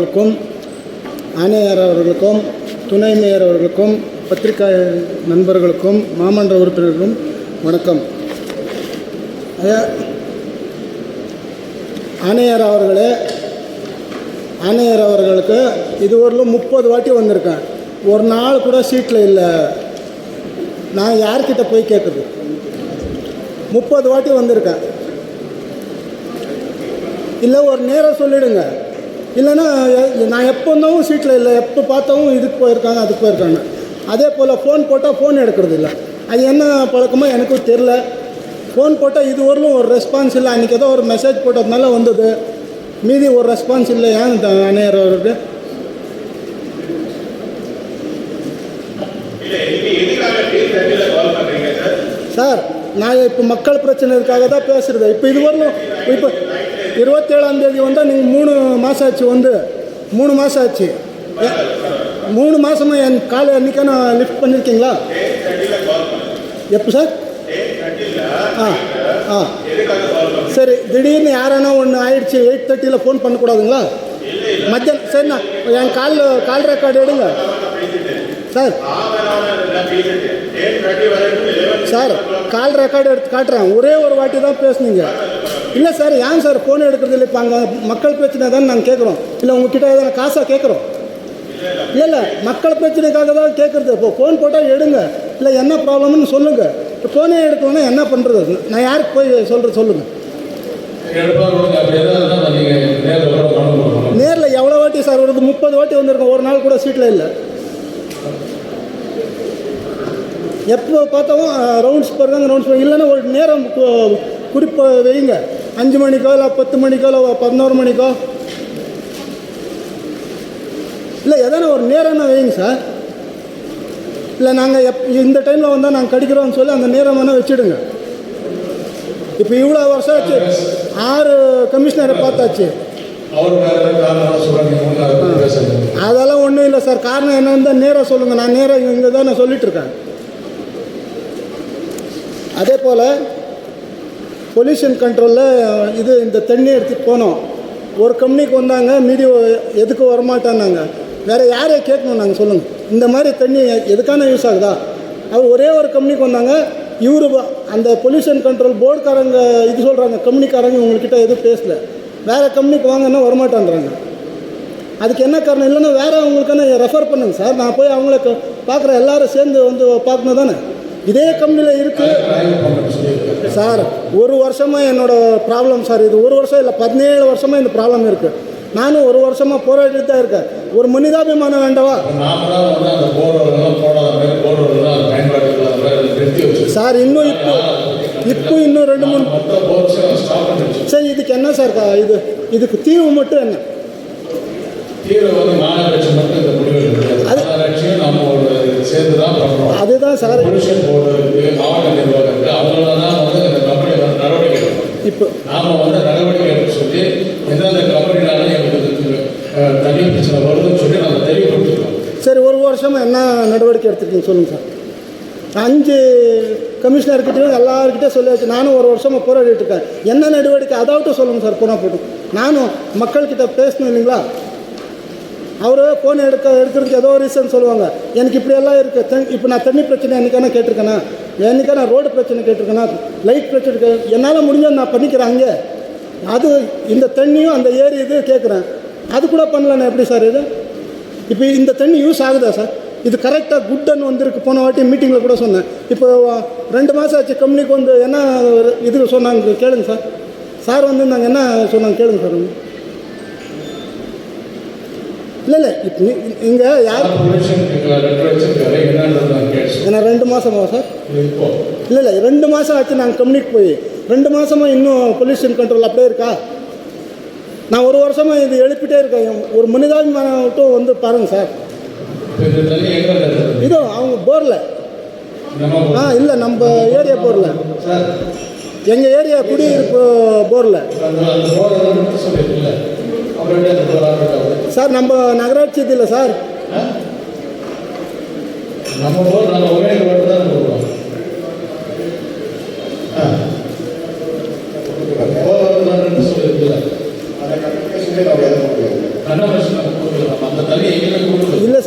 அவர்களுக்கும் ஆணையர் அவர்களுக்கும் துணை மேயர் அவர்களுக்கும் பத்திரிகை நண்பர்களுக்கும் மாமன்ற உறுப்பினர்களுக்கும் வணக்கம். ஐயா, ஆணையர் அவர்களே ஆணையர் அவர்களுக்கு இதுவரையிலும் முப்பது வாட்டி வந்திருக்கேன் ஒரு நாள் கூட சீட்டில் இல்லை. நான் யார்கிட்ட போய் கேட்குறது முப்பது வாட்டி வந்திருக்கேன் இல்லை ஒரு நேரம் சொல்லிடுங்க. இல்லைன்னா நான் எப்போ வந்தாலும் சீட்டில் இல்லை. எப்போ பார்த்தாவும் இதுக்கு போயிருக்காங்க அதுக்கு போயிருக்காங்க. அதே போல் ஃபோன் போட்டால் ஃபோன் எடுக்கிறது இல்லை. அது என்ன பழக்கமோ எனக்கும் தெரில. ஃபோன் போட்டால் இது வரலும் ஒரு ரெஸ்பான்ஸ் இல்லை. அன்றைக்கி ஏதோ ஒரு மெசேஜ் போட்டதுனால வந்தது. மீதி ஒரு ரெஸ்பான்ஸ் இல்லை. ஏன் த- அணையர் அவருக்கு சார் நான் இப்போ மக்கள் பிரச்சனைக்காக தான் பேசுகிறது இப்போ இது வரலும் இப்போ இருபத்தேழாம் தேதி வந்தால் நீங்கள் மூணு மாதம் ஆச்சு வந்து. மூணு மாதம் ஆச்சு. ஏ- மூணு மாதமாக என் காலை அன்றைக்கி நான் லிஃப்ட் பண்ணியிருக்கீங்களா எப்போ சார்? ஆ ஆ. சரி திடீர்னு யாரானா ஒன்று ஆயிடுச்சு எயிட் தேர்ட்டியில் ஃபோன் பண்ணக்கூடாதுங்களா? மத்தியானம் சரிண்ணா என் கால் கால் ரெக்கார்டு எடுங்க. சார். சார் கால் ரெக்கார்டு எடுத்து காட்டுறேன். ஒரே ஒரு வாட்டி தான் பேசுனீங்க. இல்லை சார் ஏன் சார் ஃபோன் எடுக்கிறது இல்லை? இப்போ அங்கே மக்கள் பிரச்சனை தான் நாங்கள் கேட்குறோம் இல்லை உங்ககிட்ட எதனா காசாக கேட்குறோம் இல்லை இல்லை மக்கள் பிரச்சனைக்காக தான் கேட்குறது இப்போ ஃபோன் போட்டால் எடுங்க. இல்லை என்ன ப்ராப்ளம்னு சொல்லுங்கள் இப்போ ஃபோனே எடுக்கணும்னா என்ன பண்ணுறது நான் யாருக்கு போய் சொல்கிறது சொல்லுங்கள் நேரில் எவ்வளோ வாட்டி சார் வருது? முப்பது வாட்டி வந்திருக்கோம். ஒரு நாள் கூட சீட்டில் இல்லை. எப்போ பார்த்தாலும் ரவுண்ட்ஸ் போகிறாங்க ரவுண்ட்ஸ் இல்லைன்னா ஒரு நேரம் குறிப்பாக வைங்க. அஞ்சு மணிக்கோ இல்லை பத்து மணிக்கோ இல்லை பதினோரு மணிக்கோ? இல்லை எதனா ஒரு நேரம்னா வைங்க சார். இல்லை நாங்கள் எப் இந்த டைமில் வந்தால் நாங்கள் கடிக்கிறோம்னு சொல்லி அந்த நேரம் வேணால் வச்சுடுங்க. இப்போ இவ்வளோ வருஷம் ஆச்சு. ஆறு கமிஷனரை பார்த்தாச்சு. அதெல்லாம் ஒன்றும் இல்லை சார். காரணம் என்னன்னு தான் நேராக சொல்லுங்கள் நான் நேராக இங்கே தான் நான் சொல்லிகிட்ருக்கேன் அதே போல் பொல்யூஷன் கண்ட்ரோலில் இது இந்த தண்ணி எடுத்துகிட்டு போனோம். ஒரு கம்பெனிக்கு வந்தாங்க மீடியோ எதுக்கு வரமாட்டான்னாங்க. வேறு யாரைய கேட்கணும் நாங்கள் சொல்லுங்கள் இந்த மாதிரி தண்ணி எதுக்கான யூஸ் ஆகுதா? அவர் ஒரே ஒரு கம்பெனிக்கு வந்தாங்க. இவரு அந்த பொல்யூஷன் கண்ட்ரோல் போர்டுக்காரங்க இது சொல்கிறாங்க கம்பெனிக்காரங்க உங்கள்கிட்ட எதுவும் பேசல. வேறு கம்பெனிக்கு வாங்கன்னா வரமாட்டான்றாங்க. அதுக்கு என்ன காரணம்? இல்லைன்னா வேறு அவங்களுக்கான ரெஃபர் பண்ணுங்க சார். நான் போய் அவங்கள க- பார்க்குற எல்லாரும் சேர்ந்து வந்து பார்க்கணும் தானே? இதே கம்பெனியில் இருக்குது சார் ஒரு வருஷமாக என்னோட ப்ராப்ளம் சார் இது ஒரு வருஷம் இல்லை பதினேழு வருஷமாக இந்த ப்ராப்ளம் இருக்குது நானும் ஒரு வருஷமாக போராடிட்டு தான் இருக்கேன். ஒரு மனிதாபிமானம் வேண்டவா? சார் இன்னும் இப்போ இப்போ இன்னும் ரெண்டு மூணு சரி இதுக்கு என்ன சார் இது இதுக்கு தீர்வு மட்டும் என்ன? வந்து மாநகராட்சி மட்டும் இந்த முடிவு எடுக்கிறது அது- மாநகராட்சியும் நம்ம ஒரு சேர்ந்து தான் பண்ணுறோம் அதுதான் சார் பொல்யூஷன் போர்டு இருக்குது மாவட்ட நிர்வாகம் இருக்குது அவங்களால தான் வந்து இந்த கம்பெனி வந்து நடவடிக்கை எடுக்கணும் இப்போ நாம வந்து நடவடிக்கை எடுக்க சொல்லி எந்தெந்த கம்பெனினால எங்களுக்கு இது, அஹ், தண்ணி பிரச்சனை வருதுன்னு சொல்லி நம்ம தெளிவுபடுத்திருக்கோம் சரி ஒரு வருஷமாக என்ன நடவடிக்கை எடுத்துருக்கீங்க சொல்லுங்கள் சார். அஞ்சு கமிஷனர்கிட்டையும் எல்லாருக்கிட்டே சொல்லியாச்சு நானும் ஒரு வருஷமாக போராடிட்டு இருக்கேன். என்ன நடவடிக்கை அதாவிட்ட சொல்லுங்கள் சார் போனால் போட்டு நானும் மக்கள்கிட்ட பேசணும் இல்லைங்களா? அவர் ஃபோன் எடுக்க எடுக்கிறதுக்கு ஏதோ ரீசன் சொல்லுவாங்க. எனக்கு இப்படியெல்லாம் இருக்குது தண் இப்போ நான் தண்ணி பிரச்சனை என்னைக்கான கேட்டிருக்கேனா? என்னைக்கான ரோடு பிரச்சனை கேட்டிருக்கேனா? லைட் பிரச்சனை கே என்னால் முடிஞ்ச நான் பண்ணிக்கிறேன் அங்கே. அது இந்த தண்ணியும் அந்த ஏரி இது கேட்குறேன். அது கூட பண்ணலண்ணா எப்படி சார் இது? இப்போ இந்த தண்ணி யூஸ் ஆகுதா சார்? இது கரெக்டாக குட்டன் வந்திருக்கு. போன வாட்டி மீட்டிங்கில் கூட சொன்னேன். இப்போ ரெண்டு மாதம் ஆச்சு கம்பெனிக்கு வந்து என்ன இது சொன்னாங்க கேளுங்க சார். சார் வந்து நாங்கள் என்ன சொன்னாங்க கேளுங்க சார் இல்லை இல்லை இப்போ இங்கே யார்? ஏன்னா ரெண்டு மாதமா சார்? இல்லை இல்லை ரெண்டு மாதம் ஆச்சு நாங்கள் கம்பெனிக்கு போய். ரெண்டு மாதமாக இன்னும் பொல்யூஷன் கண்ட்ரோல் அப்படியே இருக்கா? நான் ஒரு வருஷமாக இது எழுப்பிட்டே இருக்கேன். ஒரு மனிதாபிமானம் மட்டும் வந்து பாருங்கள் சார். இதோ அவங்க போரில். ஆ இல்லை நம்ம ஏரியா போரில். எங்கள் ஏரியா குடியிருப்பு போரில். சார் நம்ம நகராட்சி இது இல்லை சார். நம்ம போர் நம்ம ஒரே போட்டு தான் கொடுக்குறோம் நம்ம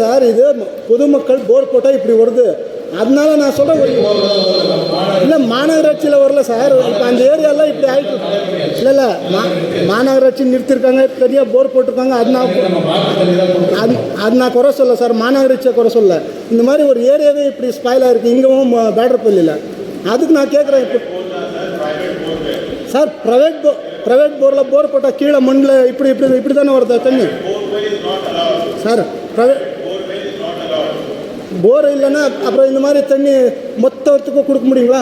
சார் இது பொதுமக்கள் போர் போட்டால் இப்படி வருது. அதனால நான் சொல்கிறேன் இல்லை மாநகராட்சியில் வரல சார். இப்போ அந்த ஏரியாலாம் இப்படி ஆகிட்டு இல்லை இல்லை மா மாநகராட்சி நிறுத்திருக்காங்க. தனியாக போர் போட்டிருக்காங்க. அது நான் அது அது நான் குறை சொல்ல சார். மாநகராட்சியை குறை சொல்ல. இந்த மாதிரி ஒரு ஏரியாவே இப்படி ஸ்பாயிலாக இருக்குது இங்கேவும் பேடர்பள்ளியில் அதுக்கு நான் கேட்குறேன் இப்போ. சார் ப்ரைவேட் போ ப்ரைவேட் போரில் போர் போட்டால் கீழே மண்ணில் இப்படி இப்படி இப்படி தானே வருது தண்ணி? சார் ப்ரைவேட் போர் இல்லைன்னா அப்புறம் இந்த மாதிரி தண்ணி மொத்தத்துக்கும் கொடுக்க முடியுங்களா?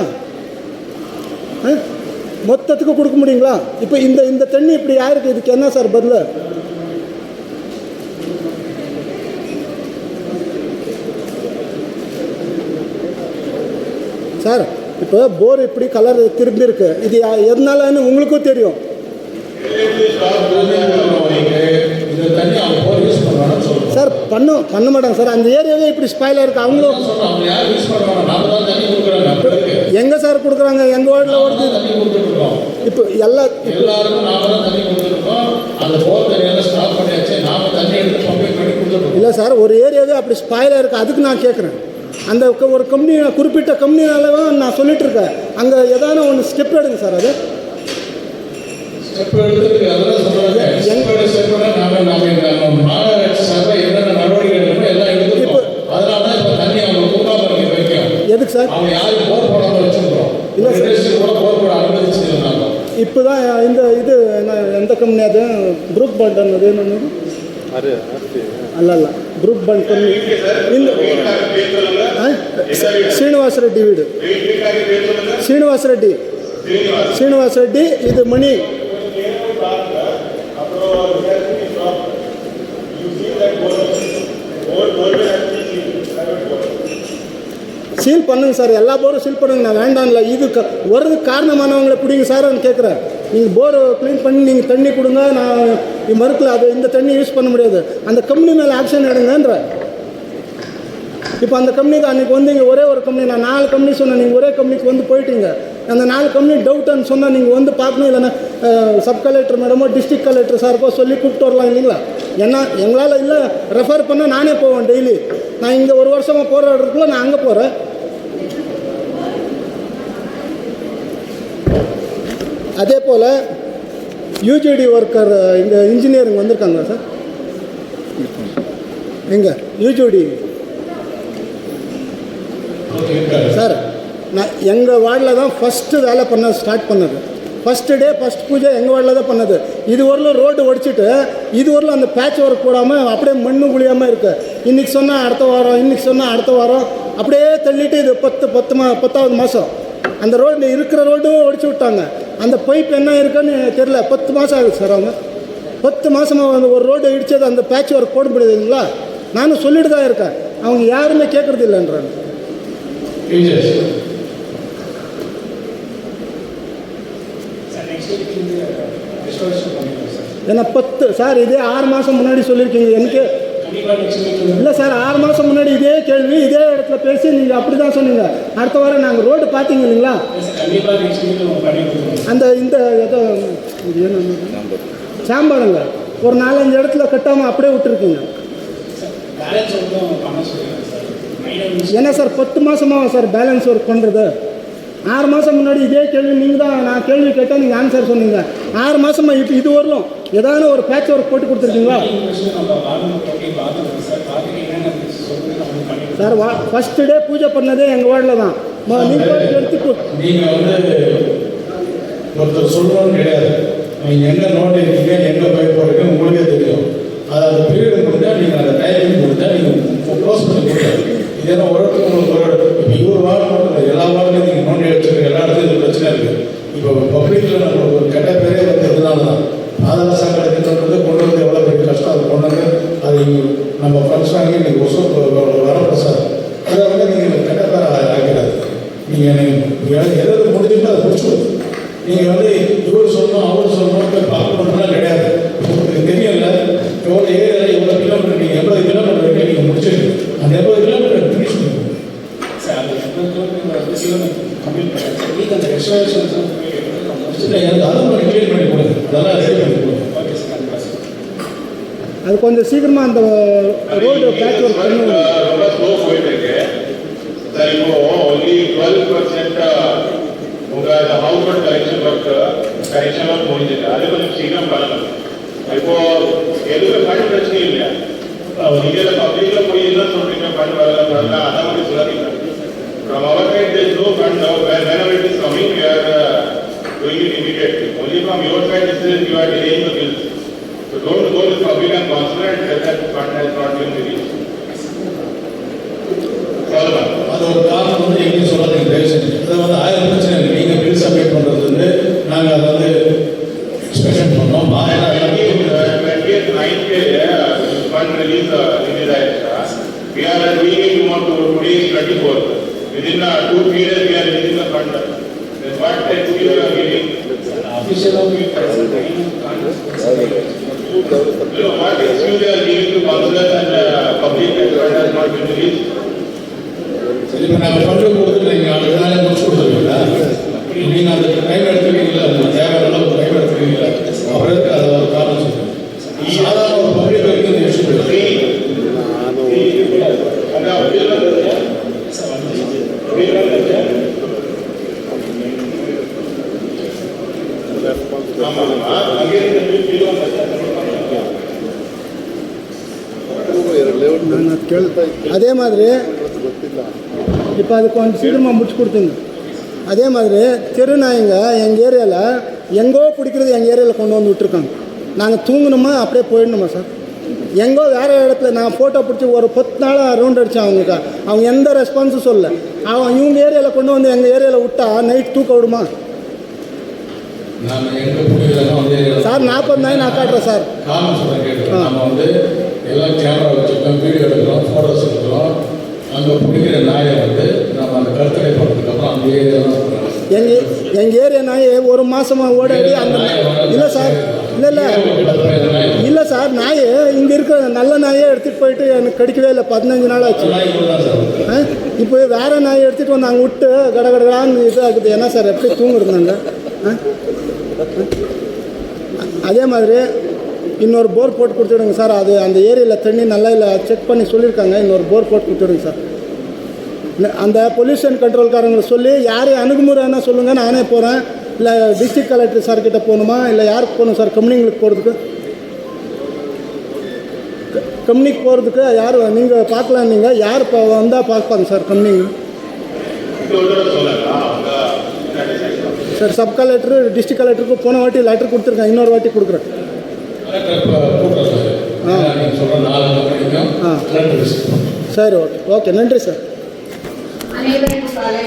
ஆ? மொத்தத்துக்கு கொடுக்க முடியுங்களா? இப்போ இந்த இந்த தண்ணி இப்படி யாருக்கு இதுக்கு என்ன சார் பதில்? சார் இப்போ போர் இப்படி கலர் திரும்பி இருக்கு. இது எதனாலன்னு உங்களுக்கும் தெரியும். இந்த தண்ணி அவங்க போர் யூஸ் பண்ணுவாங்கன்னு சொல்லுவோம் சார் பண்ணும் பண்ண மாட்டாங்க சார். அந்த ஏரியாவே இப்படி ஸ்பாயிலாக இருக்கு. அவங்களும் சொல்றோம் அவங்க யார் யூஸ் பண்ணுவாங்க நாம தான் தண்ணி கொடுக்குறாங்க அப்படி இருக்கு. எங்கே சார் கொடுக்குறாங்க? எங்கள் வார்டில் ஓடுது? தண்ணி கொடுத்துருக்கோம். இப்போ எல்லா எல்லாருக்கும் நாம தான் தண்ணி கொடுத்துருக்கோம். அந்த போர் தண்ணியெல்லாம் ஸ்டாப் பண்ணியாச்சு. நாம தண்ணி எடுத்து பம்பை பண்ணி கொடுத்துருக்கோம். இல்லை சார் ஒரு ஏரியாவே அப்படி ஸ்பாயிலாக இருக்குது அதுக்கு நான் கேட்குறேன் அந்த ஒரு கம்பெனி குறிப்பிட்ட கம்பெனினாலவும் நான் சொல்லிட்டு இருக்கேன். அங்கே ஏதான ஒன்று ஸ்டெப் எடுங்க சார் அது. எதுக்கு சார் அவங்க யாரும் போர் போடாம வச்சிருக்கிறோம் இல்ல சார். இண்டஸ்ட்ரி கூட போர் போட அனுமதிச்சு நாம இப்போ தான் இந்த இது என்ன எந்த கம்பெனி அது குரூப் பண்ட் ಅನ್ನೋದು ಏನು ಅಲ್ಲ ಅಲ್ಲ ಗ್ರೂಪ್ ಬಂಡ್ ಕಂಪ್ನಿ ಇಂದ ಆ? ಶ್ರೀನಿವಾಸ ರೆಡ್ಡಿ ವೀಡು ಶ್ರೀನಿವಾಸ ರೆಡ್ಡಿ ಶ್ರೀನಿವಾಸ ರೆಡ್ಡಿ ಇದು ಮಣಿ சீல் பண்ணுங்க சார் எல்லா போரும் சீல் பண்ணுங்க. நான் வேண்டாம்ல இது க வரதுக்கு காரணமானவங்களை பிடிங்க சார்னு கேட்குறேன். நீங்கள் போர் க்ளீன் பண்ணி நீங்கள் தண்ணி கொடுங்க நான் மறுக்கல அது இந்த தண்ணி யூஸ் பண்ண முடியாது. அந்த கம்பெனி மேலே ஆக்ஷன் எடுங்கன்ற. இப்போ அந்த கம்பெனிக்கு அன்றைக்கி வந்து இங்கே ஒரே ஒரு கம்பெனி நான் நாலு கம்பெனி சொன்னேன் நீங்கள் ஒரே கம்பெனிக்கு வந்து போயிட்டீங்க. அந்த நாலு கம்பெனி டவுட்டுன்னு சொன்னால் நீங்கள் வந்து பார்க்கணும் இல்லைன்னா சப் கலெக்டர் மேடமோ டிஸ்ட்ரிக்ட் கலெக்டர் சாருக்கோ சொல்லி கூப்பிட்டு வரலாம் இல்லைங்களா? ஏன்னா எங்களால் இல்லை ரெஃபர் பண்ணால் நானே போவேன் டெய்லி நான் இங்கே ஒரு வருஷமாக போராடுறதுக்குள்ள நான் அங்கே போகிறேன் அதே போல் யூஜிடி ஒர்க்கர் இங்கே இன்ஜினியரிங் வந்திருக்காங்களா சார் எங்கே? யூஜிடி சார் நான் எங்கள் வார்டில் தான் ஃபஸ்ட்டு வேலை பண்ண ஸ்டார்ட் பண்ணது. ஃபஸ்ட்டு டே ஃபஸ்ட் பூஜை எங்கள் வார்டில் தான் பண்ணது. இது வரலும் ரோடு ஒடிச்சிட்டு இது வரலும் அந்த பேட்ச் ஒர்க் போடாமல் அப்படியே மண்ணு குழியாமல் இருக்குது இன்றைக்கி சொன்னால் அடுத்த வாரம் இன்றைக்கி சொன்னால் அடுத்த வாரம் அப்படியே தள்ளிட்டு இது பத்து பத்து மா பத்தாவது மாதம் அந்த ரோடு இருக்கிற ரோடும் ஒடிச்சு விட்டாங்க. அந்த பைப் என்ன இருக்குன்னு தெரில பத்து மாதம் ஆகுது சார் அவங்க. பத்து மாதமாக அந்த ஒரு ரோடு இடித்தது அந்த பேட்ச் ஒர்க் போட முடியாதுங்களா? நானும் சொல்லிட்டு தான் இருக்கேன். அவங்க யாருமே கேட்குறது இல்லைன்றாங்க. ஏன்னா பத்து சார் இதே ஆறு மாதம் முன்னாடி சொல்லியிருக்கீங்க. எனக்கு இல்லை சார் ஆறு மாதம் முன்னாடி இதே கேள்வி இதே இடத்துல பேசி நீங்கள் அப்படி தான் சொன்னீங்க. அடுத்த வாரம் நாங்கள் ரோடு பார்த்தீங்க இல்லைங்களா? அந்த இந்த ஏதோ சாம்பாருங்க. ஒரு நாலஞ்சு இடத்துல கட்டாமல் அப்படியே விட்டுருக்கீங்க. என்ன சார் பத்து மாதமாக சார் பேலன்ஸ் ஒர்க் பண்ணுறது ஆறு மாதம் முன்னாடி இதே கேள்வி நீங்கள் தான் நான் கேள்வி கேட்டால் நீங்கள் ஆன்சர் சொன்னீங்க. ஆறு மாதமாக இப்போ இது வரலும் ஏதாவது ஒரு பேட்ச் ஒர்க் போட்டு கொடுத்துருக்கீங்களா? சார் வா ஃபஸ்ட்டு டே பூஜை பண்ணதே எங்கள் வார்டில் தான். நீங்கள் எடுத்து கு- நீங்க வந்து ஒருத்தர் சொல்லணும்னு கிடையாது. நீங்க எங்க நோட் இருக்கீங்க எங்க போய் போறீங்க உங்களுக்கே தெரியும். அது அந்த பீரியட் முடிஞ்சா நீங்க அந்த டைமிங் முடிஞ்சா நீங்க க்ளோஸ் பண்ணி கொடுங்க இதெல்லாம் ஒரு உங்களுக்கு ஒரு இப்போ இவர் வார்டு மட்டும் இல்லை எல்லா வார்டுலையும் நீங்கள் நோண்டி வச்சிருக்க எல்லா இடத்துலையும் இது பிரச்சனை இருக்குது இப்போ பப்ளிக்கில் நம்ம ஒரு கெட்ட பேரே வந்து இதனால தான் ஆதார சாக்கடை கொண்டு அது கொஞ்சம் சீக்கிரமாக அந்த ரோடு பேட்ச் ஒர்க் பண்ணுவாங்க ரொம்ப ஸ்லோ போயிட்டுருக்கு சார் இப்போ ஒன்லி டுவெல் பர்சன்ட் உங்கள் household correction work correction work முடிஞ்சிருக்கு அது கொஞ்சம் சீக்கிரம் பண்ணணும் இப்போ எதுவுமே ஃபண்ட் பிரச்சனை இல்லையா and now. Whenever it is coming, we are uh, doing it immediately. Only from your side, it is you are delaying the bills. So don't go to public and consider and tell that fund has not been released. Follow up. அது ஒரு காரணம் வந்து எங்கேயும் சொல்லாதீங்க தயவு செஞ்சு அதை வந்து ஆயிரம் பிரச்சனை இல்லை நீங்கள் பில் சப்மிட் பண்ணுறது வந்து நாங்கள் அதை வந்து எக்ஸ்பெக்ஷன் பண்ணோம் When மாதம் we, uh, when we at nine K, uh, fund release, uh, release uh, we are doing it tomorrow, to- today is twenty-fourth. Within, uh, two three days, we are releasing the fund. Then what text we are giving? அஃபிஷியலாக You know, what excuse you are giving to councillors and, uh, public that fund has not been released? இப்போ நாங்கள் fund கொடுத்துட்டு நீங்கள் அடுத்த நாளே முடிச்சு கொடுத்துருவீங்களா நீங்கள் அந்த டைம் எடுத்துக்கிறீங்களா உங்களுக்கு தேவையான அளவுக்கு டைம் எடுத்துக்கிறீங்களா அப்புறம் எதுக்கு அதை ஒரு காரணம் சொல்லுங்கள் சாதாரண ஒரு பப்ளிக் வரைக்கும் இந்த விஷயம் இருக்கு And now, bill வந்துருச்சு. Bill வந்துருச்சு. ஆமா, ஆமா. அங்கே இருந்து bill bill வந்துருச்சு. அது மாதிரி இப்போ அது கொஞ்சம் சீக்கிரமாக முடிச்சு கொடுத்துங்க அதே மாதிரி தெரு நாய்ங்க எங்கள் ஏரியாவில் எங்கோ பிடிக்கிறது எங்கள் ஏரியாவில் கொண்டு வந்து விட்டுருக்காங்க. நாங்கள் தூங்கணுமா அப்படியே போயிடணுமா சார்? எங்கோ வேறு இடத்துல நான் ஃபோட்டோ பிடிச்சி ஒரு பத்து நாளாக ரவுண்ட் அடித்தேன் அவங்களுக்கு. அவங்க எந்த ரெஸ்பான்ஸும் சொல்லல. அவன் இவங்க ஏரியாவில் கொண்டு வந்து எங்கள் ஏரியாவில் விட்டா நைட் தூக்க விடுமா? சார் நாற்பது நாய் நான் காட்டுறேன் சார். எல்லாம் கேமரா வச்சுருக்கோம் வீடியோ எடுக்கிறோம் ஃபோட்டோஸ் எடுக்கிறோம். அங்கே பிடிக்கிற நாயை வந்து நம்ம அந்த கருத்தடை பண்ணதுக்கு அப்புறம் அந்த ஏரியாலாம் எங்கள் எங்கள் ஏரியா நாய் ஒரு மாதமாக ஓடாடி அந்த இல்லை சார் இல்லை இல்லை. இல்லை சார் நாய் இங்கே இருக்கிற நல்ல நாயை எடுத்துகிட்டு போயிட்டு எனக்கு கடிக்கவே இல்லை. பதினஞ்சு நாள் ஆச்சு. ஆ? இப்போ வேற நாயை எடுத்துகிட்டு வந்து அங்கே விட்டு கட கடகடான்னு இது ஆகுது என்ன சார் எப்படி தூங்குறதுனாங்க ஆ? அதே மாதிரி இன்னொரு போர் போட்டு கொடுத்துடுங்க சார். அது அந்த ஏரியாவில் தண்ணி நல்லா இல்லை செக் பண்ணி சொல்லியிருக்காங்க. இன்னொரு போர் போட்டு கொடுத்துடுங்க சார். அந்த பொல்யூஷன் கண்ட்ரோல்காரங்களை சொல்லி யார் அணுகுமுறைன்னா சொல்லுங்கள் நானே போகிறேன் இல்லை டிஸ்ட்ரிக்ட் கலெக்டர் சார் கிட்டே போகணுமா? இல்லை யாருக்கு போகணும் சார்? கம்பெனிங்களுக்கு போகிறதுக்கு கம்பெனிக்கு போகிறதுக்கு யார் நீங்கள் பார்க்கலாம். நீங்கள் யார் இப்போ வந்தால் பார்ப்பாங்க சார் கம்பெனிங்க சார் சப் கலெக்டர் டிஸ்ட்ரிக்ட் கலெக்டருக்கு போன வாட்டி லெட்டர் கொடுத்துருக்கேன். இன்னொரு வாட்டி கொடுக்குறேன். சரி ஓகே. ஓகே நன்றி சார். அனைவருக்கும் காலை